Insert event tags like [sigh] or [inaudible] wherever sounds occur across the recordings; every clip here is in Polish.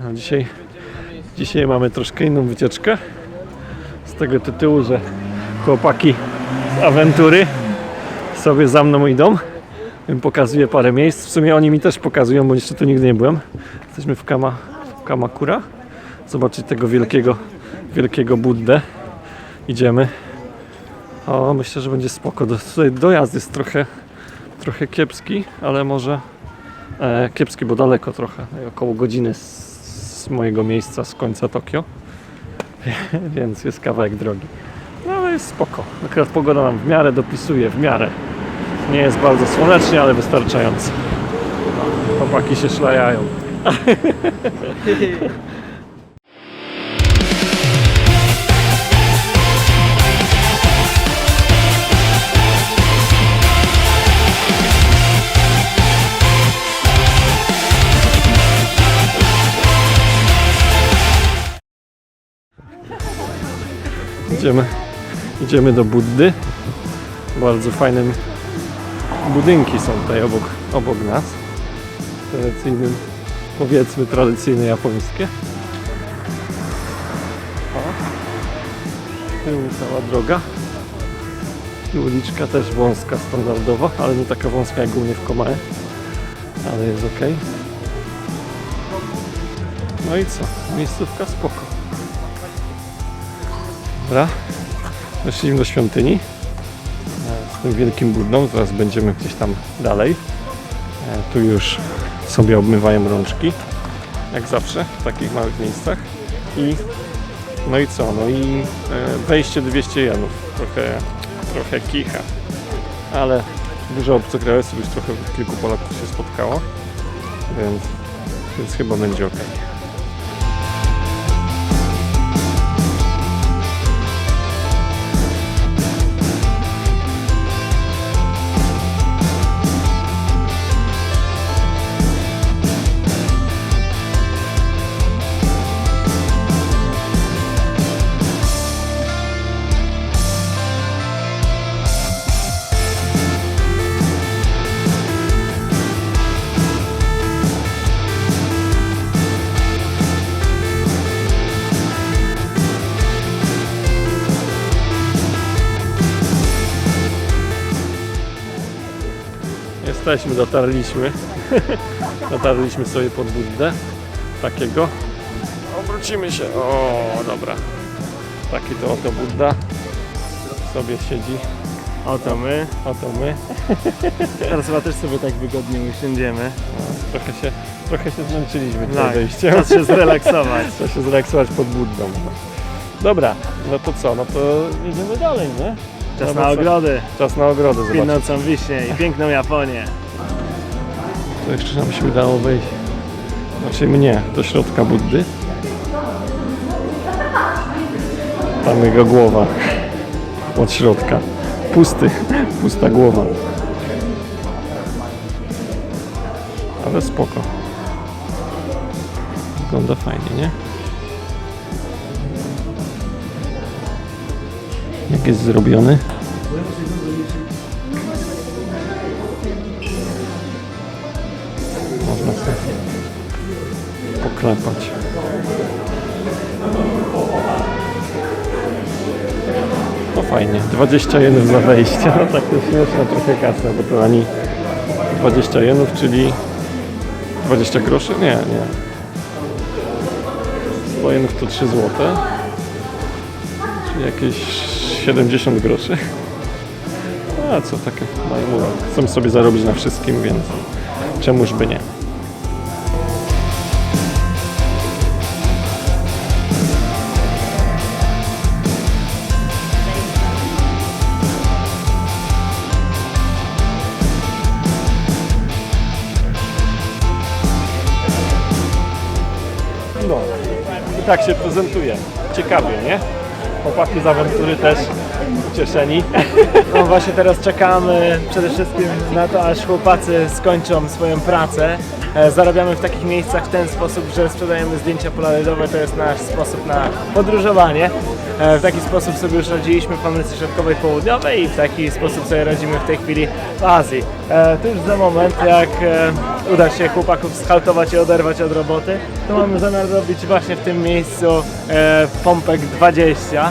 Dzisiaj, dzisiaj mamy troszkę inną wycieczkę. Z tego tytułu, że chłopaki z awentury sobie za mną idą. Pokazuję parę miejsc. W sumie oni mi też pokazują, bo jeszcze tu nigdy nie byłem. Jesteśmy w, Kama, w Kamakura. Zobaczyć tego wielkiego, wielkiego Buddę. Idziemy. O, myślę, że będzie spoko. Tutaj dojazd jest trochę, trochę kiepski, ale może e, kiepski, bo daleko trochę. Około godziny z, mojego miejsca, z końca Tokio. [laughs] Więc jest kawałek drogi. No ale jest spoko. Akurat pogoda nam w miarę dopisuje, w miarę. Nie jest bardzo słonecznie, ale wystarczająco. Chłopaki się szlajają. [laughs] Idziemy, idziemy do Buddy. Bardzo fajne budynki są tutaj obok, obok nas. Tradycyjnym, powiedzmy tradycyjne japońskie. O, cała droga. Uliczka też wąska standardowo, ale nie taka wąska jak mnie w Komae. Ale jest ok. No i co? Miejscówka spoko. Dobra, weszliśmy do świątyni e, z tym wielkim budną, zaraz będziemy gdzieś tam dalej. E, Tu już sobie obmywają rączki, jak zawsze w takich małych miejscach. I no i co? No i e, wejście 200 jenów, trochę, trochę kicha, ale dużo obcokrajowców już trochę kilku Polaków się spotkało, więc, więc chyba będzie ok. Jesteśmy, dotarliśmy. [laughs] dotarliśmy sobie pod Buddę. Takiego. Obrócimy się. O, dobra. Taki to oto Budda. Sobie siedzi. Oto my. Oto my. [laughs] Teraz chyba też sobie tak wygodnie usiądziemy. No, trochę się, trochę się zmęczyliśmy przed Tak, wejściem. czas się zrelaksować. [laughs] Trzeba się zrelaksować pod Buddą. Dobra, no to co? No to jedziemy dalej, nie? Czas na ogrody, Czas na ogrody zobaczyć. winącą wiśnie i piękną Japonię. To jeszcze nam się udało wejść. Znaczy mnie, do środka Buddy. Tam jego głowa. Od środka. Pusty, [laughs] pusta głowa. Ale spoko. Wygląda fajnie, nie? Jest zrobiony? Można sobie poklepać. No fajnie, 20 jenów za wejście. No tak to śmieszna trochę kasa, bo to ani 20 jenów, czyli 20 groszy? Nie, nie. 100 jenów to 3 złote. Czyli jakieś 70 groszy. A co takie mają uwagę. Chcą sobie zarobić na wszystkim, więc czemuż by nie. No, i tak się prezentuje. Ciekawie, nie? Chłopaki z awantury też ucieszeni. [laughs] No właśnie teraz czekamy przede wszystkim na to, aż chłopacy skończą swoją pracę. E, Zarabiamy w takich miejscach w ten sposób, że sprzedajemy zdjęcia polaroidowe, to jest nasz sposób na podróżowanie. E, W taki sposób sobie już radziliśmy w Ameryce Środkowej i Południowej i w taki sposób sobie radzimy w tej chwili w Azji. E, To już za moment, jak uda się chłopaków schaltować i oderwać od roboty, to mamy zamiar robić właśnie w tym miejscu Pompek 20.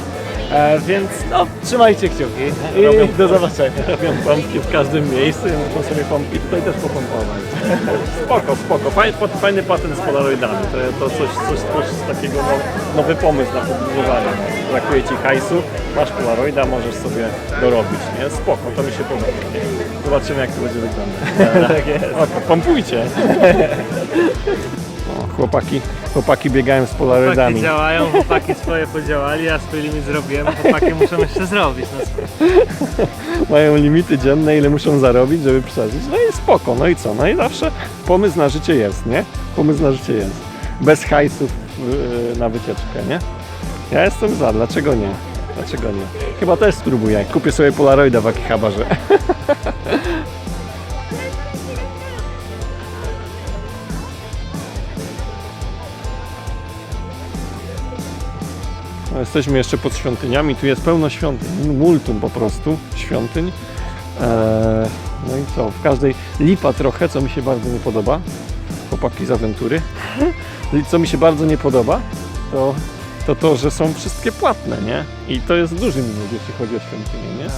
E, więc no, trzymajcie kciuki i Robią- do zobaczenia. Robią pompki w każdym miejscu i muszą sobie pompki tutaj też popompować. [laughs] spoko, spoko. Fajny, fajny patent z polaroidami. To, to coś, coś, coś takiego no, nowy pomysł na podróżowanie. Brakuje ci hajsu, masz polaroida, możesz sobie dorobić, nie? Spoko, to mi się podoba. Zobaczymy jak to będzie wyglądać. [laughs] tak jest. Pompujcie. [laughs] Chłopaki, chłopaki biegają z Chłopaki polaroidami. działają, chłopaki swoje podziałali, ja swój limit zrobiłem, chłopaki muszą jeszcze zrobić. No, mają limity dzienne, ile muszą zarobić, żeby przeżyć. No i spoko, no i co? No i zawsze pomysł na życie jest, nie? Pomysł na życie jest. Bez hajsów yy, na wycieczkę, nie? Ja jestem za, dlaczego nie? Dlaczego nie? Chyba też spróbuję. Kupię sobie Polaroida w Akihabarze. [laughs] jesteśmy jeszcze pod świątyniami. Tu jest pełno świątyń. Multum po prostu świątyń. Eee, no i co? W każdej lipa trochę, co mi się bardzo nie podoba. Chłopaki z awentury. I [laughs] co mi się bardzo nie podoba, to to, to że są wszystkie płatne, nie? I to jest duży minus, jeśli chodzi o świątynię, nie?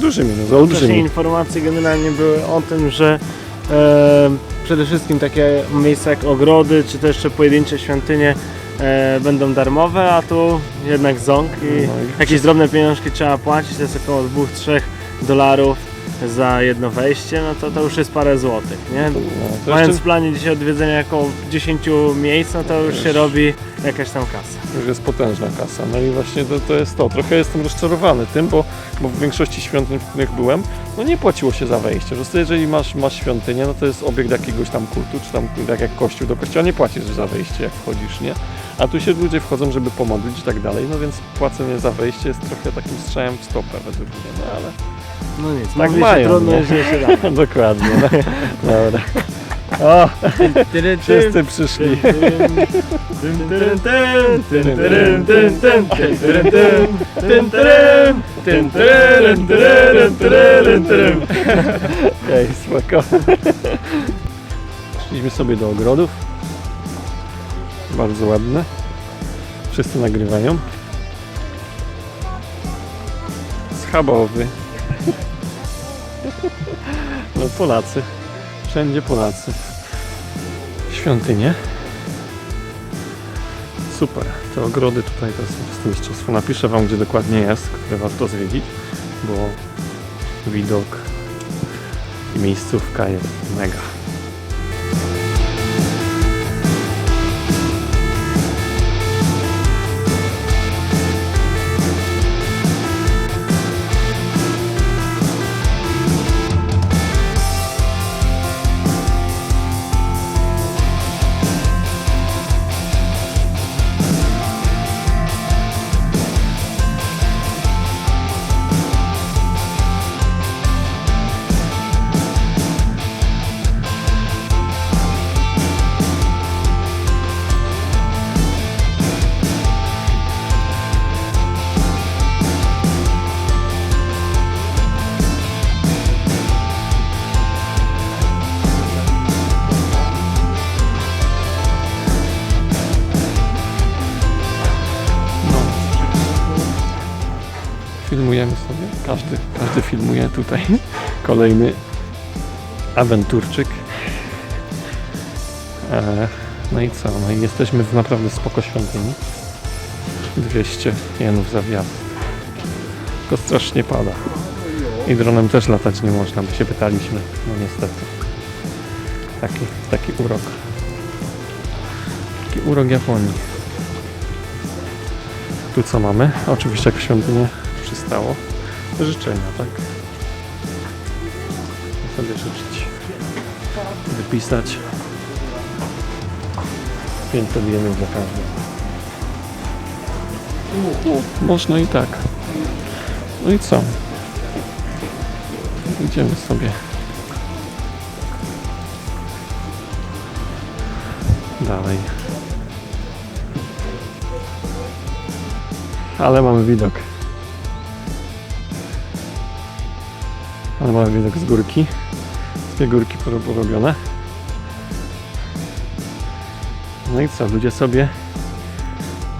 Duży minus, Wcześniej olbrzymi. informacje generalnie były o tym, że e, przede wszystkim takie miejsca jak ogrody, czy też jeszcze pojedyncze świątynie e, będą darmowe, a tu jednak ząg i No i jakieś drobne pieniążki trzeba płacić, to jest około 2-3 dolarów za jedno wejście, no to to już jest parę złotych, nie? No, Mając w planie dzisiaj odwiedzenia około 10 miejsc, no to już się robi jakaś tam kasa. już jest potężna kasa. No i właśnie to, to jest to. Trochę jestem rozczarowany tym, bo, bo w większości świątyń, w których byłem, no nie płaciło się za wejście. Po jeżeli masz, masz świątynię, no to jest obiekt jakiegoś tam kultu, czy tam tak jak kościół do kościoła, nie płacisz za wejście, jak wchodzisz, nie? A tu się ludzie wchodzą, żeby pomodlić i tak dalej, no więc płacenie za wejście jest trochę takim strzałem w stopę według mnie, no ale No nic, Tak mają, trudno, nie? jeżeli się [laughs] da. dokładnie, no. Dobra. O, wszyscy przyszli. Okej, spoko. Szliśmy sobie do ogrodów. Bardzo ładne. Wszyscy nagrywają. Schabowy. No Polacy. Wszędzie Polacy. Świątynie. Super. Te ogrody tutaj to jest mistrzostwo. Napiszę Wam, gdzie dokładnie jest, które warto zwiedzić, bo widok i miejscówka jest mega. Sobie. Każdy, każdy filmuje tutaj. [laughs] Kolejny awanturczyk. E, no i co? No i jesteśmy w naprawdę spoko świątyni. 200 jenów za wjazd. Tylko strasznie pada. I dronem też latać nie można, bo się pytaliśmy. No niestety. Taki, taki urok. Taki urok Japonii. Tu co mamy? Oczywiście jak w świątyni przystało. Życzenia, tak? sobie życzyć. Wypisać. 500 jenów za każdy. Można i tak. No i co? Idziemy sobie. Dalej. Ale mamy widok. Ale mamy widok z górki. Dwie górki poro- porobione. No i co? Ludzie sobie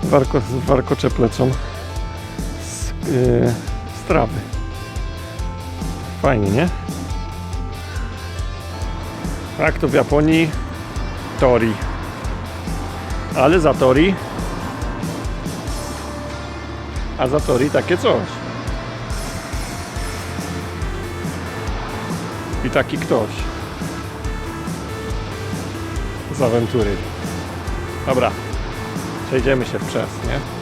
warko, warkocze pleczą z, yy, z trawy. Fajnie, nie? Tak to w Japonii tori. Ale za tori a za tori takie coś. I taki ktoś. Z awantury. Dobra. Przejdziemy się w przez, nie?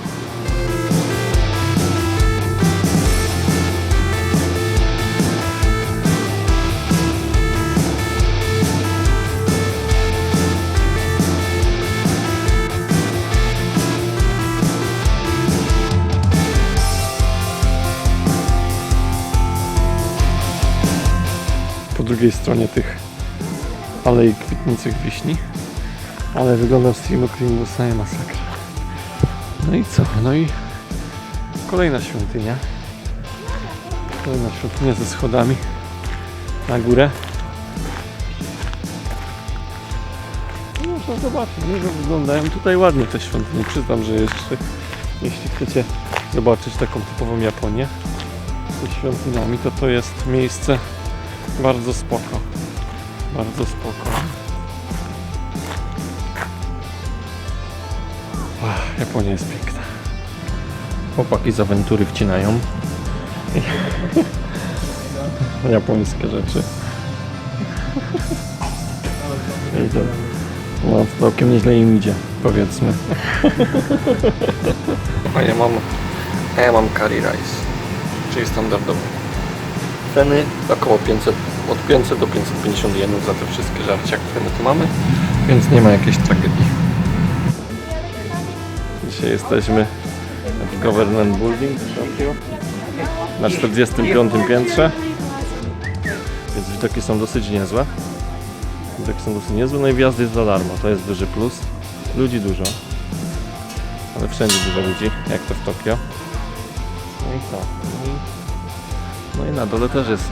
Drugiej stronie tych alei kwitnących wiśni. Ale wygląda w streamu Creamu same masakra. No i co? No i kolejna świątynia. Kolejna świątynia ze schodami na górę. No, Można zobaczyć, nie? wyglądają tutaj ładnie te świątynie. Przyznam, że jeszcze jeśli chcecie zobaczyć taką typową Japonię ze świątyniami, to to jest miejsce bardzo spoko. Bardzo spoko. Ach, Japonia jest piękna. Chłopaki z awantury wcinają. [laughs] Japońskie rzeczy. I to no, całkiem nieźle im idzie, powiedzmy. A ja mam, a ja mam curry rice, czyli standardowy. Ceny około 500, od 500 do 550 jenów za te wszystkie żarcia, które tu mamy, więc nie ma jakiejś tragedii. Dzisiaj jesteśmy w Government Building w Tokio na 45 piętrze, więc widoki są dosyć niezłe. Widoki są dosyć niezłe, no i wjazd jest za darmo, to jest duży plus. Ludzi dużo, ale wszędzie dużo ludzi, jak to w Tokio. No i co? Na dole też jest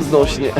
znośnie.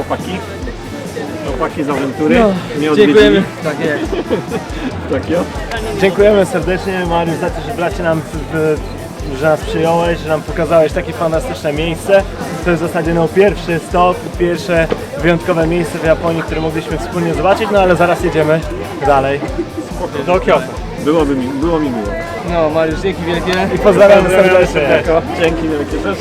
Chłopaki. Chłopaki z awantury. Nie Dziękujemy. Tak jest. Tokio. Dziękujemy serdecznie Mariusz za to, że bracie nam, w, że nas przyjąłeś, że nam pokazałeś takie fantastyczne miejsce. To jest w zasadzie no, pierwszy stop, pierwsze wyjątkowe miejsce w Japonii, które mogliśmy wspólnie zobaczyć, no ale zaraz jedziemy dalej do Kyoto. Byłoby mi, było mi miło. No Mariusz, dzięki wielkie. I pozdrawiamy serdecznie. Dzięki wielkie też.